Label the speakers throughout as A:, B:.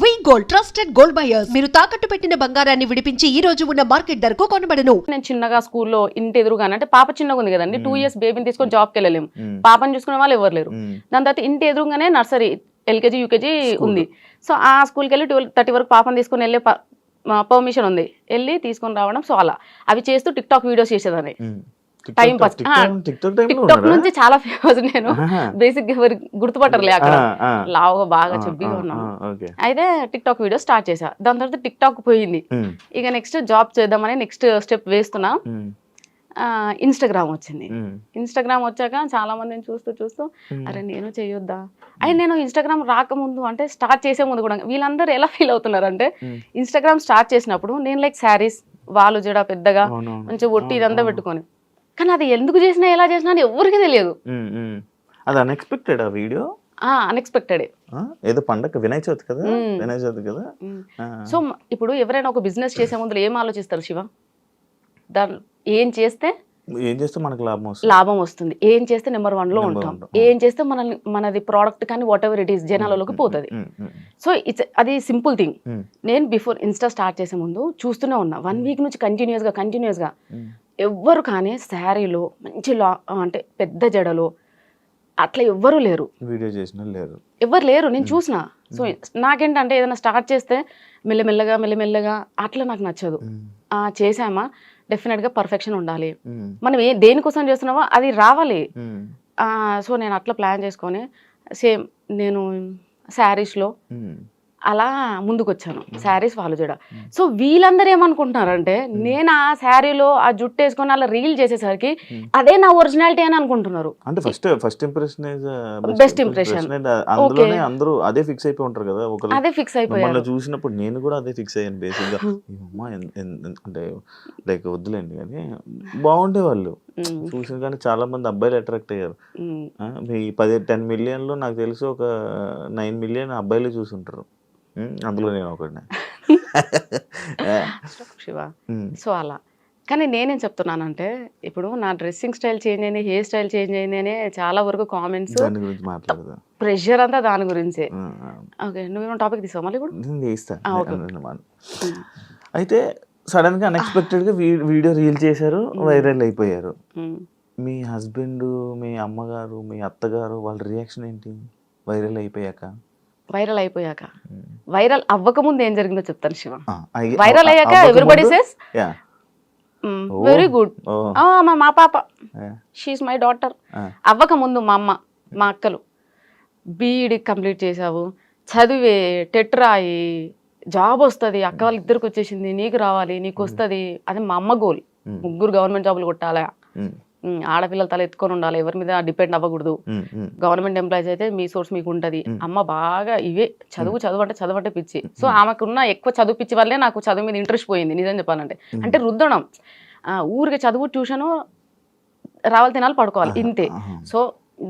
A: V gold trusted gold buyers మీరు తాకట్టు పెట్టిన బంగారాన్ని విడిపించి ఈ రోజు ఉన్న మార్కెట్ ధరకు కొనబడను.
B: నేను చిన్నగా స్కూల్లో ఇంటి ఎదురుగానే అంటే పాప చిన్నగా ఉంది కదండి. టూ ఇయర్స్ బేబీని తీసుకొని జాబ్కి వెళ్ళలేము
C: మ్మ్.
B: పాపని చూసుకునే వాళ్ళు ఎవరు లేరు.
C: మ్మ్.
B: దాని తర్వాత ఇంటి ఎదురుగానే నర్సరీ ఎల్కేజీ యూకేజీ. ఉంది. సో ఆ స్కూల్కి వెళ్ళి ట్వెల్వ్ థర్టీ వరకు పాపని తీసుకొని వెళ్ళే పర్మిషన్ ఉంది. వెళ్ళి తీసుకొని రావడం సో అలా. అవి చేస్తూ టిక్ టాక్ వీడియోస్ చేసేదాన్ని
C: మ్మ్. Tik
B: Time
C: tok-
B: pass.
C: Tik
B: ఆ,
C: టాక్- టిక్ టాక్ టైంలో
B: టిక్ టాక్
C: ఉన్నారా?
B: నుంచి చాలా ఫేమస్ నేను. బేసిక్ ఎవరు గుర్తుపట్టరులే అక్కడ. లావుగా బాగా చెబ్బిగా ఉన్నాను అయితే టిక్ టాక్ వీడియో స్టార్ట్ చేసా దాని తర్వాత టిక్ టాక్ పోయింది. ఇక నెక్స్ట్ జాబ్ చేద్దామని నెక్స్ట్ స్టెప్ వేస్తున్నా. ఇన్స్టాగ్రామ్ వచ్చింది. ఇన్స్టాగ్రామ్ వచ్చాక చాలా మందిని చూస్తూ చూస్తూ. అరే నేను చేయొద్దా అయ్యి నేను ఇన్స్టాగ్రామ్ రాకముందు అంటే స్టార్ట్ చేసే ముందు కూడా వీళ్ళందరూ ఎలా ఫీల్ అవుతున్నారు అంటే. ఇన్స్టాగ్రామ్ స్టార్ట్ చేసినప్పుడు నేను లైక్ శారీస్ వాళ్ళు జడ పెద్దగా. మంచిగా ఒట్టి ఇదంతా. పెట్టుకొని కానీ అది ఎందుకు చేసినా ఎలా చేసినా అని ఎవరికి తెలియదు.
C: అది అన్ఎక్స్పెక్టెడ్ ఆ వీడియో?
B: అన్ఎక్స్పెక్టెడ్
C: ఏదో పండగ వినాయక చవితి కదా. వినాయక చవితి కదా.
B: సో ఇప్పుడు ఎవరైనా ఒక బిజినెస్ చేసే ముందు ఏం ఆలోచిస్తారు శివ? దాని ఏం చేస్తే
C: ఏం చేస్తే మనకు లాభం వస్తుంది?
B: లాభం వస్తుంది. ఏం చేస్తే నెంబర్ వన్లో
C: Number
B: ఉంటాం. ఏం చేస్తే మనల్ని మనది ప్రోడక్ట్ కానీ వాట్ ఎవర్ ఇట్ ఈస్ జనాలలోకి పోతుంది. సో ఇట్స్ అది సింపుల్ థింగ్ నేను బిఫోర్ ఇన్స్టా స్టార్ట్ చేసే ముందు చూస్తూనే ఉన్నా. వన్ వీక్ నుంచి కంటిన్యూస్గా కంటిన్యూస్గా
C: మ్మ్.
B: ఎవ్వరు కానీ శారీలో మంచి లా అంటే పెద్ద జడలో అట్లా ఎవ్వరూ లేరు.
C: వీడియో చేసిన లేరు.
B: ఎవ్వరు లేరు నేను చూసిన. సో నాకేంటంటే ఏదైనా స్టార్ట్ చేస్తే మెల్లమెల్లగా మెల్లమెల్లగా అట్లా నాకు నచ్చదు. చేసామా డెఫినెట్గా పర్ఫెక్షన్ ఉండాలి. మనం ఏ దేనికోసం చేస్తున్నామో అది రావాలి. సో నేను అట్లా ప్లాన్ చేసుకొని సేమ్ నేను శారీస్లో. అలా ముందుకు వచ్చాను శారీస్ వాళ్ళు చూడ సో వీళ్ళందరూ ఏమనుకుంటున్నారంటే నేను ఆ శారీలో ఆ జుట్టు వేసుకొని అలా రీల్ చేసేసరికి అదే నా ఒరిజినాలిటీ అని అనుకుంటున్నారు.
C: అంటే first first impression
B: Best impression.
C: అందులోనే అందరూ అదే ఫిక్స్ అయిపోయి ఉంటారు కదా ఒకరు
B: అదే ఫిక్స్ అయిపోయారు.
C: చూసినప్పుడు నేను కూడా అదే ఫిక్స్ అయ్యాను బేసిక్ గా అంటే లైక్ వద్దులేండి కానీ బాగుండే వాళ్ళు చూసిన కానీ చాలా మంది అబ్బాయిలు అట్రాక్ట్ అయ్యారు. మీ పది టెన్ మిలియన్లో నాకు తెలిసి ఒక నైన్ మిలియన్ అబ్బాయిలు చూసుంటారు. అందులో నేను ఒకడిని.
B: శివ. సో అలా. కానీ నేనేం చెప్తున్నానంటే ఇప్పుడు నా డ్రెస్సింగ్ స్టైల్ చేంజ్ అయింది హెయిర్ స్టైల్ చేంజ్ అయింది అనే చాలా వరకు కామెంట్స్
C: దాని గురించి మాట్లాడదా.
B: ప్రెషర్ అంతా దాని గురించే. ఓకే నువ్వేమో టాపిక్ తీసావు మళ్ళీ ఇప్పుడు.
C: అయితే సడన్గా అన్ఎక్స్పెక్టెడ్గా వీడియో రీల్ చేశారు వైరల్ అయిపోయారు. మీ హస్బెండ్ మీ అమ్మగారు మీ అత్తగారు వాళ్ళ రియాక్షన్ ఏంటి? వైరల్ అయిపోయాక?
B: వైరల్ అయిపోయాక. వైరల్ అవ్వక ముందు ఏం జరిగిందో చెప్తాను శివ. వైరల్ అయ్యాక ఎవ్రీబడి సేస్. వెరీ గుడ్ మా మా పాప. షీఈ్ మై డాటర్ అవ్వక ముందు మా అమ్మ మా అక్కలు బీఈడి కంప్లీట్ చేసావు చదివే టెట్ రాయి జాబ్ వస్తుంది అక్క వాళ్ళ ఇద్దరికి వచ్చేసింది నీకు రావాలి నీకు వస్తుంది అది మా అమ్మ గోల్. ముగ్గురు గవర్నమెంట్ జాబులు కొట్టాలి. ఆడపిల్లల తల ఎత్తుకొని ఉండాలి. ఎవరి మీద డిపెండ్ అవ్వకూడదు. గవర్నమెంట్ ఎంప్లాయీస్ అయితే మీ సోర్స్ మీకు ఉంటుంది. అమ్మ బాగా ఇవే చదువు చదువు అంటే చదువు అంటే పిచ్చి. సో ఆమెకున్న ఎక్కువ చదువు పిచ్చి వల్లే నాకు చదువు మీద ఇంట్రెస్ట్ పోయింది నిజం చెప్పాలంటే. అంటే రుద్దడం ఊరికి చదువు ట్యూషను రావాలి తినాలి పడుకోవాలి ఇంతే. సో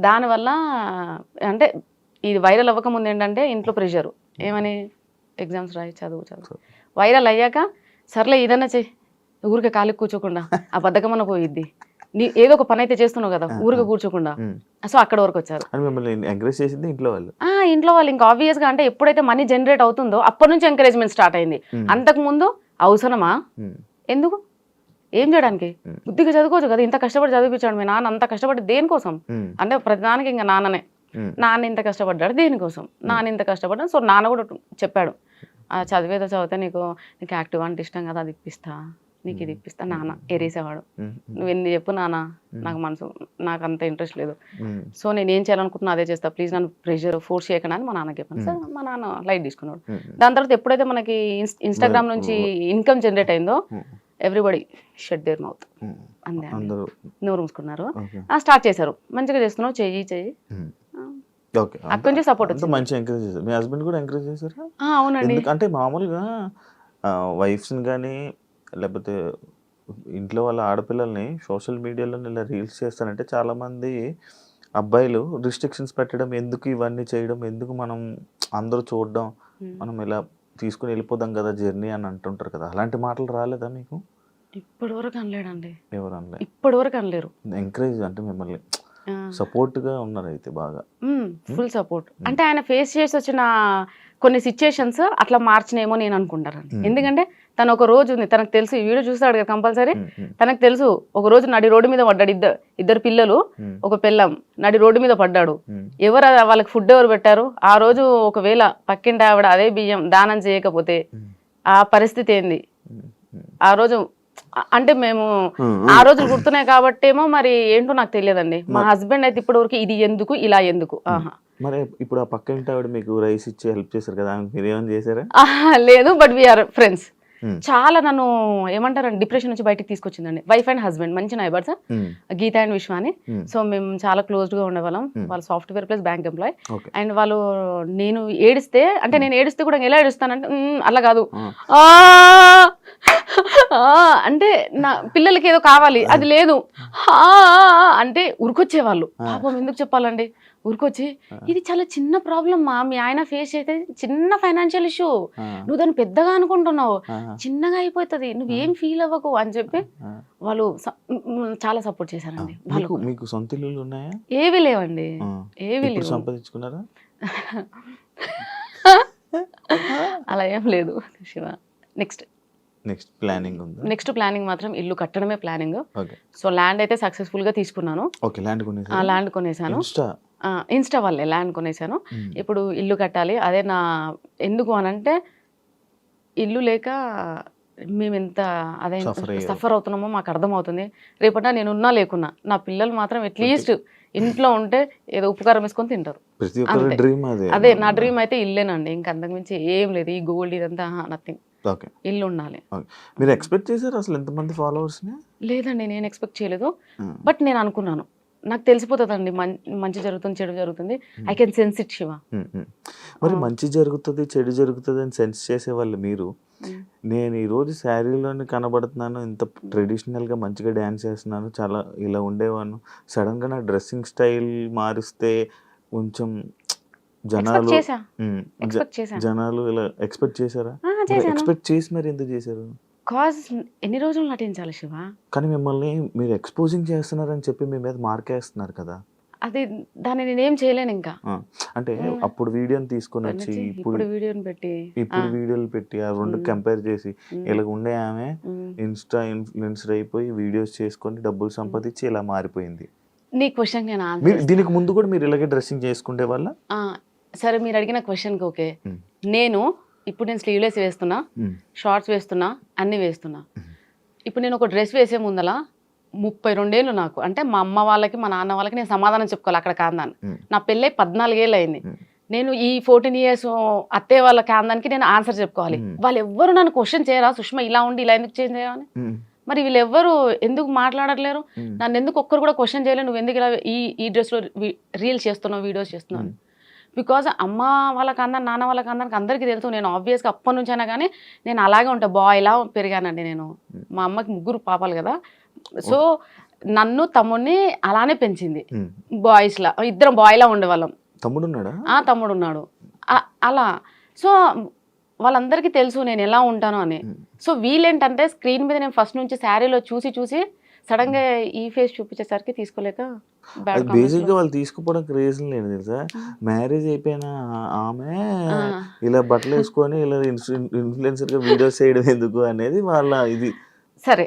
B: దానివల్ల అంటే ఇది వైరల్ అవ్వక ముందు ఏంటంటే ఇంట్లో ప్రెషర్. ఏమని? ఎగ్జామ్స్ రాయి చదువు చదువు. వైరల్ అయ్యాక సర్లే ఇదన్నా చెయ్యి ఊరికే ఖాళీ కూర్చోకుండా. ఆ బద్ధకమన్న పోయిద్ది. నీ ఏదో ఒక పని అయితే చేస్తున్నావు కదా ఊరికే కూర్చోకుండా. సో అక్కడ వరకు వచ్చారు.
C: మిమ్మల్ని ఇంట్లో వాళ్ళు.
B: ఆ ఇంట్లో వాళ్ళు ఇంకా ఆబ్వియస్గా అంటే ఎప్పుడైతే మనీ జనరేట్ అవుతుందో అప్పటి నుంచి ఎంకరేజ్మెంట్ స్టార్ట్ అయింది. అంతకు ముందు అవసరమా? ఎందుకు? ఏం చేయడానికి. బుద్ధిగా చదువుకోవచ్చు కదా ఇంత కష్టపడి చదివించాడు మీ నాన్న అంత కష్టపడి దేనికోసం? అంటే ప్రతిదానికి ఇంకా నాన్ననే. నాన్న ఇంత కష్టపడ్డాడు దేనికోసం? నాన్న ఇంత కష్టపడ్డాడు. సో నాన్న కూడా చెప్పాడు ఆ చదివేదో చదివితే నీకు నీకు యాక్టివ్ అంటే ఇష్టం కదా అది ఇప్పిస్తా. నీకు ఇది ఇప్పిస్తా నాన్న ఎరేసేవాడు నువ్వు ఎన్ని చెప్పు నాన్న నాకు మనసు నాకు అంత ఇంట్రెస్ట్ లేదు సో నేను ఏం చేయాలనుకుంటున్నా అదే చేస్తా. ప్లీజ్ నన్ను ప్రెషర్ ఫోర్స్ చేయకుండా అని మా నాన్నకి చెప్పాను. సార్ మా నాన్న లైట్ తీసుకున్నాడు. దాని తర్వాత ఎప్పుడైతే మనకి ఇన్స్టాగ్రామ్ నుంచి ఇన్కమ్ జనరేట్ అయిందో ఎవ్రీబడి షెడ్ దేర్ మౌత్. అందే నోరు మూసుకున్నారు. స్టార్ట్ చేశారు. మంచిగా చేస్తున్నావు చెయ్యి చెయ్యి. అక్కడి నుంచి సపోర్ట్
C: అంత
B: వచ్చింది.
C: మంచి ఎంకరేజ్ చేశారు. మీ హస్బెండ్ కూడా ఎంకరేజ్ చేశారా?
B: అవునండి.
C: ఎందుకంటే మామూలుగా వైఫ్స్ని కానీ లేకపోతే ఇంట్లో వాళ్ళ ఆడపిల్లల్ని సోషల్ మీడియాలో ఇలా రీల్స్ చేస్తానంటే చాలామంది అబ్బాయిలు రిస్ట్రిక్షన్స్ పెట్టడం ఎందుకు ఇవన్నీ చేయడం ఎందుకు మనం అందరూ చూడడం. మనం ఇలా తీసుకుని వెళ్ళిపోదాం కదా జర్నీ అని అంటుంటారు కదా. అలాంటి మాటలు రాలేదా మీకు?
B: ఇప్పటి వరకు అనలేడండి.
C: ఎవరు అనలే?
B: ఇప్పటి వరకు అనలేరు.
C: ఎంకరేజ్ అంటే మిమ్మల్ని సపోర్ట్గా ఉన్నారు అయితే బాగా
B: ఫుల్ సపోర్ట్. అంటే ఆయన ఫేస్ చేసి వచ్చిన కొన్ని సిచ్యుయేషన్స్ అట్లా మార్చినేమో నేను అనుకుంటాను
C: Hmm.
B: ఎందుకంటే తను ఒక రోజు ఉంది. తనకు తెలుసు ఈ వీడియో చూస్తాడు కదా కంపల్సరీ. తనకు తెలుసు ఒక రోజు నడి రోడ్డు మీద పడ్డాడు ఇద్దరు ఇద్దరు పిల్లలు ఒక పిల్లం నడి రోడ్డు మీద పడ్డాడు. ఎవరు వాళ్ళకి ఫుడ్ ఎవరు పెట్టారు? ఆ రోజు ఒకవేళ పక్కింటి ఆవిడ అదే బియ్యం దానం చేయకపోతే ఆ పరిస్థితి ఏంది. ఆ రోజు అంటే మేము ఆ రోజులు గుర్తున్నాయి కాబట్టేమో మరి ఏంటో నాకు తెలియదండి. మా హస్బెండ్ అయితే ఇప్పటి వరకు ఇది ఎందుకు ఇలా ఎందుకు? ఆహా.
C: మరి ఇప్పుడు ఆ పక్క ఇంటి ఆవిడ మీకు రైస్ ఇచ్చి హెల్ప్ చేశారు కదా ఆమెకు మీరు ఏమైనా చేశారా
B: లేదు బట్ వీఆర్ ఫ్రెండ్స్. చాలా నన్ను ఏమంటారండి డిప్రెషన్ నుంచి బయటికి తీసుకొచ్చిందండి. వైఫ్ అండ్ హస్బెండ్ మంచి నైబర్స్
C: ఉమ్,
B: గీత అండ్ విశ్వాని
C: ఉమ్,
B: సో మేము చాలా క్లోజ్డ్గా ఉండేవాళ్ళం.
C: Hmm.
B: వాళ్ళు software plus bank employee and వాళ్ళు నేను ఏడిస్తే అంటే నేను ఏడిస్తే కూడా ఎలా ఏడుస్తానంటే "మ్మ్, అలా కాదు.
C: ఆ,
B: అంటే నా పిల్లలకి ఏదో కావాలి. అది లేదు. ఆ, అంటే ఉరికొచ్చేవాళ్ళు.
C: ఆ.
B: పాపం ఎందుకు చెప్పాలండి? ఉరికొచ్చి
C: ఆ.
B: ఇది చాలా చిన్న ప్రాబ్లం మా మీ ఆయన ఫేస్ అయితే చిన్న ఫైనాన్షియల్ ఇష్యూ. నువ్వు దాన్ని పెద్దగా అనుకుంటున్నావు. చిన్నగా అయిపోతుంది. నువ్వేం ఫీల్ అవ్వకు అని చెప్పి. వాళ్ళు చాలా సపోర్ట్ చేశారండి. వాళ్ళు.
C: మీకు సొంత ఇల్లులు ఉన్నాయా?
B: ఏవి లేవండి. ఏవి లేవు.
C: సంపాదించుకున్నారా?
B: అలా ఏం లేదు శివ. నెక్స్ట్.
C: నెక్స్ట్ ప్లానింగ్ ఉందా?
B: నెక్స్ట్ ప్లానింగ్ మాత్రం ఇల్లు కట్టడమే ప్లానింగ్ సో ల్యాండ్ అయితే సక్సెస్ఫుల్గా తీసుకున్నాను.
C: ఓకే ల్యాండ్
B: ఆ
C: కొనేసారా
B: ల్యాండ్ కొనేసాను.
C: ఇన్స్టా?
B: వల్లే ల్యాండ్ కొనేసాను.
C: ఉమ్,
B: ఇప్పుడు ఇల్లు కట్టాలి. అదే నా ఎందుకు అనంటే ఇల్లు లేక మేము ఎంత అదే. సఫర్ అవుతున్నామో మాకు అర్థమవుతుంది. రేపట నేను ఉన్నా లేకున్నా నా పిల్లలు మాత్రం అట్లీస్ట్ ఇంట్లో ఉంటే ఏదో ఉపకారం వేసుకొని తింటారు.
C: అదే
B: నా డ్రీమ్ అయితే ఇల్లేనండి. ఇంకా అంతకుమించి ఏం లేదు. ఈ గోల్డ్ ఇదంతా నథింగ్ ఇల్లు ఉండాలి
C: మీరు ఎక్స్పెక్ట్ చేశారు అసలు ఎంతమంది ఫాలోవర్స్
B: లేదండి నేను ఎక్స్పెక్ట్ చేయలేదు. బట్ నేను అనుకున్నాను. నాకు తెలిసిపోతుందండి మంచి జరుగుతుంది చెడు జరుగుతుంది. I can sense it Shiva.
C: మరి
B: ఆ.
C: మంచి జరుగుతుంది చెడు జరుగుతుంది అని సెన్స్ చేసే వాళ్ళు మీరు. నేను ఈ రోజు శారీలోనే కనబడుతున్నాను ఇంత ట్రెడిషనల్గా మంచిగా డ్యాన్స్ చేస్తున్నాను చాలా ఇలా ఉండేవాను. సడన్గా నా డ్రెస్సింగ్ స్టైల్ మారిస్తే కొంచెం జనాలు జనాలు ఇలా ఎక్స్పెక్ట్ చేశారా? ఎక్స్పెక్ట్ చేసి మరి ఎందుకు చేశారు?
B: కాజ్ ఎన్ని రోజులు నటించాలి శివ?
C: కానీ మిమ్మల్ని మీరు ఎక్స్పోజింగ్ చేస్తున్నారని చెప్పి మీ మీద మార్కేస్తున్నారు కదా.
B: అది దాన్ని నేనేం చేయలేను ఇంకా.
C: అంటే. అప్పుడు వీడియోని తీసుకొని వచ్చి ఇప్పుడు
B: వీడియోని పెట్టి
C: ఇప్పుడు. వీడియోలు పెట్టి ఆ రెండు. కంపేర్ చేసి ఇలా ఉండే ఆమె. ఇన్స్టా ఇన్ఫ్లుయెన్సర్ అయిపోయి వీడియోస్ చేసుకొని డబ్బులు సంపాదించి ఇలా మారిపోయింది.
B: నీ క్వశ్చన్ నేను
C: దీనికి ముందు కూడా మీరు ఇలాగే డ్రెస్సింగ్ చేసుకుంటే వల్ల?
B: సరే మీరు అడిగిన క్వశ్చన్కి ఓకే. నేను ఇప్పుడు నేను స్లీవ్లెస్ వేస్తున్నా షార్ట్స్ వేస్తున్నా అన్ని వేస్తున్నా. ఇప్పుడు నేను ఒక డ్రెస్ వేసే ముందల ముప్పై రెండేళ్ళు నాకు. అంటే మా అమ్మ వాళ్ళకి మా నాన్న వాళ్ళకి నేను సమాధానం చెప్పుకోవాలి అక్కడ కాందాన్ని. నా పెళ్ళై పద్నాలుగేళ్ళు అయింది. నేను ఈ ఫోర్టీన్ ఇయర్స్ అత్తయ్య వాళ్ళ కాందానికి నేను ఆన్సర్ చెప్పుకోవాలి. వాళ్ళు ఎవ్వరు నన్ను క్వశ్చన్ చేయరా? సుష్మా ఇలా ఉండి ఇలా ఎందుకు చేంజ్ చేయమని మరి వీళ్ళు ఎవ్వరు ఎందుకు మాట్లాడట్లేరు? నన్ను ఎందుకు ఒక్కరు కూడా క్వశ్చన్ చేయలేదు నువ్వు ఎందుకు ఇలా ఈ ఈ డ్రెస్లో రీల్స్ చేస్తున్నావు వీడియోస్ చేస్తున్నావు. బికాజ్ అమ్మ వాళ్ళకి అందరు నాన్న వాళ్ళకి అందరికి అందరికీ తెలుసు నేను ఆబ్వియస్గా అప్పటి నుంచి అయినా కానీ నేను అలాగే ఉంటా బాయ్లా పెరిగానండి నేను. మా అమ్మకి ముగ్గురు పాపాలు కదా. సో నన్ను తమ్ముడిని అలానే పెంచింది. బాయ్స్లా ఇద్దరం బాయ్లా ఉండేవాళ్ళం.
C: తమ్ముడు ఉన్నాడా
B: ఆ తమ్ముడు ఉన్నాడు అలా. సో వాళ్ళందరికీ తెలుసు నేను ఎలా ఉంటాను అని. సో వీళ్ళేంటంటే స్క్రీన్ మీద నేను ఫస్ట్ నుంచి శారీలో చూసి చూసి సడన్గా ఈ ఫేస్ చూపించేసరికి తీసుకోలేక bad
C: అది
B: comments
C: బేసిక్గా
B: లో-
C: వాళ్ళు తీసుకోవడానికి రీజన్ లేదు తెలుసా? మ్యారేజ్ అయిపోయిన ఆ- ఆమె ఇలా బట్టలు వేసుకొని ఇలా ఇన్ఫ్లుయెన్సర్గా వీడియోస్ చేయడం ఎందుకు అనేది వాళ్ళ ఇది.
B: సరే